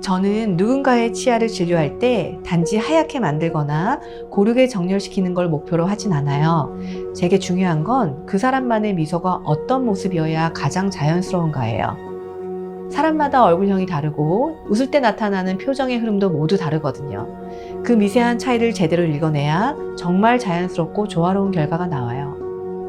저는 누군가의 치아를 진료할 때 단지 하얗게 만들거나 고르게 정렬시키는 걸 목표로 하진 않아요. 제게 중요한 건 그 사람만의 미소가 어떤 모습이어야 가장 자연스러운가예요. 사람마다 얼굴형이 다르고 웃을 때 나타나는 표정의 흐름도 모두 다르거든요. 그 미세한 차이를 제대로 읽어내야 정말 자연스럽고 조화로운 결과가 나와요.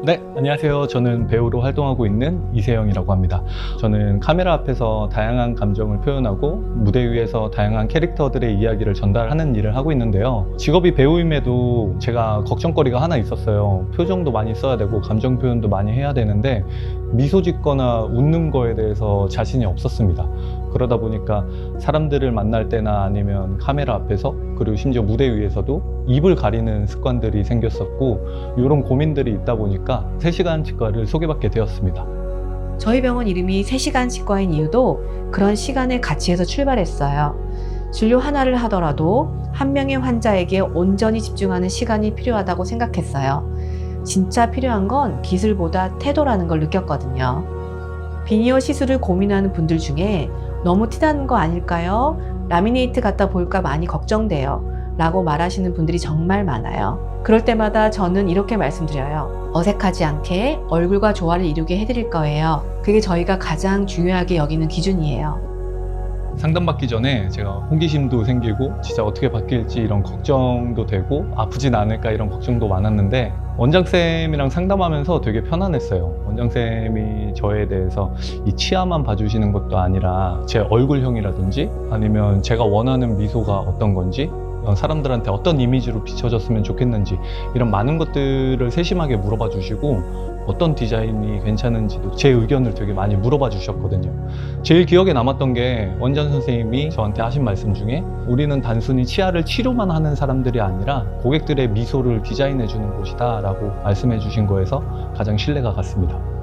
네, 안녕하세요. 저는 배우로 활동하고 있는 이세영이라고 합니다. 저는 카메라 앞에서 다양한 감정을 표현하고 무대 위에서 다양한 캐릭터들의 이야기를 전달하는 일을 하고 있는데요. 직업이 배우임에도 제가 걱정거리가 하나 있었어요. 표정도 많이 써야 되고 감정 표현도 많이 해야 되는데 미소 짓거나 웃는 거에 대해서 자신이 없었습니다. 그러다 보니까 사람들을 만날 때나 아니면 카메라 앞에서 그리고 심지어 무대 위에서도 입을 가리는 습관들이 생겼었고 이런 고민들이 있다 보니까 3시간 치과를 소개받게 되었습니다. 저희 병원 이름이 3시간 치과인 이유도 그런 시간의 가치에서 출발했어요. 진료 하나를 하더라도 한 명의 환자에게 온전히 집중하는 시간이 필요하다고 생각했어요. 진짜 필요한 건 기술보다 태도라는 걸 느꼈거든요. 비니어 시술을 고민하는 분들 중에 너무 티나는 거 아닐까요? 라미네이트 갖다 볼까 많이 걱정돼요. 라고 말하시는 분들이 정말 많아요. 그럴 때마다 저는 이렇게 말씀드려요. 어색하지 않게 얼굴과 조화를 이루게 해드릴 거예요. 그게 저희가 가장 중요하게 여기는 기준이에요. 상담받기 전에 제가 호기심도 생기고 진짜 어떻게 바뀔지 이런 걱정도 되고 아프진 않을까 이런 걱정도 많았는데 원장쌤이랑 상담하면서 되게 편안했어요. 원장쌤이 저에 대해서 이 치아만 봐주시는 것도 아니라 제 얼굴형이라든지 아니면 제가 원하는 미소가 어떤 건지 어, 사람들한테 어떤 이미지로 비춰졌으면 좋겠는지 이런 많은 것들을 세심하게 물어봐 주시고 어떤 디자인이 괜찮은지도 제 의견을 되게 많이 물어봐 주셨거든요. 제일 기억에 남았던 게 원장 선생님이 저한테 하신 말씀 중에 우리는 단순히 치아를 치료만 하는 사람들이 아니라 고객들의 미소를 디자인해 주는 곳이다 라고 말씀해 주신 거에서 가장 신뢰가 갔습니다.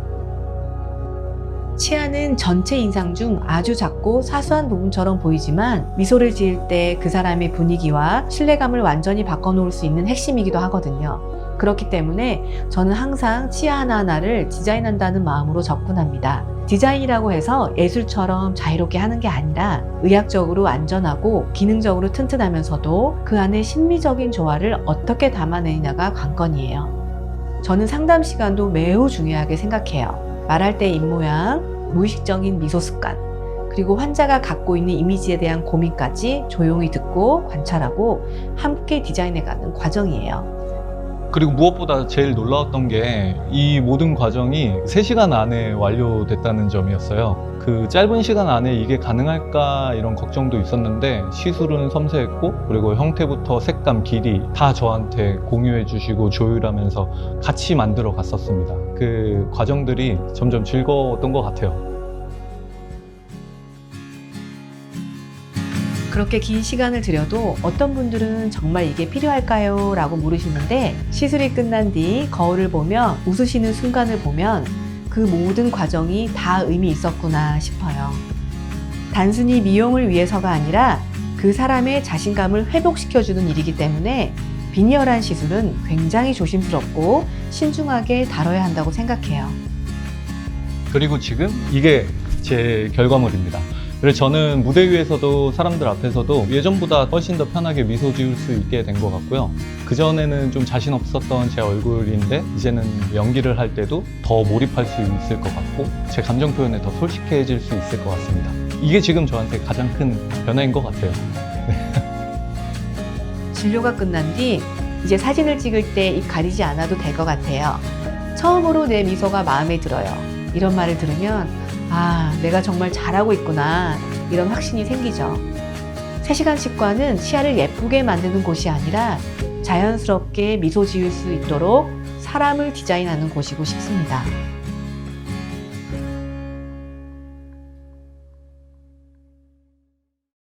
치아는 전체 인상 중 아주 작고 사소한 부분처럼 보이지만 미소를 지을 때 그 사람의 분위기와 신뢰감을 완전히 바꿔놓을 수 있는 핵심이기도 하거든요. 그렇기 때문에 저는 항상 치아 하나하나를 디자인한다는 마음으로 접근합니다. 디자인이라고 해서 예술처럼 자유롭게 하는 게 아니라 의학적으로 안전하고 기능적으로 튼튼하면서도 그 안에 심미적인 조화를 어떻게 담아내느냐가 관건이에요. 저는 상담 시간도 매우 중요하게 생각해요. 말할 때 입모양, 무의식적인 미소 습관, 그리고 환자가 갖고 있는 이미지에 대한 고민까지 조용히 듣고 관찰하고 함께 디자인해가는 과정이에요. 그리고 무엇보다 제일 놀라웠던 게 이 모든 과정이 3시간 안에 완료됐다는 점이었어요. 그 짧은 시간 안에 이게 가능할까 이런 걱정도 있었는데 시술은 섬세했고 그리고 형태부터 색감, 길이 다 저한테 공유해 주시고 조율하면서 같이 만들어 갔었습니다. 그 과정들이 점점 즐거웠던 것 같아요. 그렇게 긴 시간을 들여도 어떤 분들은 정말 이게 필요할까요? 라고 물으시는데 시술이 끝난 뒤 거울을 보며 웃으시는 순간을 보면 그 모든 과정이 다 의미 있었구나 싶어요. 단순히 미용을 위해서가 아니라 그 사람의 자신감을 회복시켜주는 일이기 때문에 비니어란 시술은 굉장히 조심스럽고 신중하게 다뤄야 한다고 생각해요. 그리고 지금 이게 제 결과물입니다. 그래서 저는 무대 위에서도 사람들 앞에서도 예전보다 훨씬 더 편하게 미소 지을 수 있게 된 것 같고요. 그전에는 좀 자신 없었던 제 얼굴인데 이제는 연기를 할 때도 더 몰입할 수 있을 것 같고 제 감정 표현에 더 솔직해질 수 있을 것 같습니다. 이게 지금 저한테 가장 큰 변화인 것 같아요. 진료가 끝난 뒤 이제 사진을 찍을 때 입 가리지 않아도 될 것 같아요. 처음으로 내 미소가 마음에 들어요. 이런 말을 들으면 아, 내가 정말 잘하고 있구나. 이런 확신이 생기죠. 3시간 치과는 치아를 예쁘게 만드는 곳이 아니라 자연스럽게 미소 지을 수 있도록 사람을 디자인하는 곳이고 싶습니다.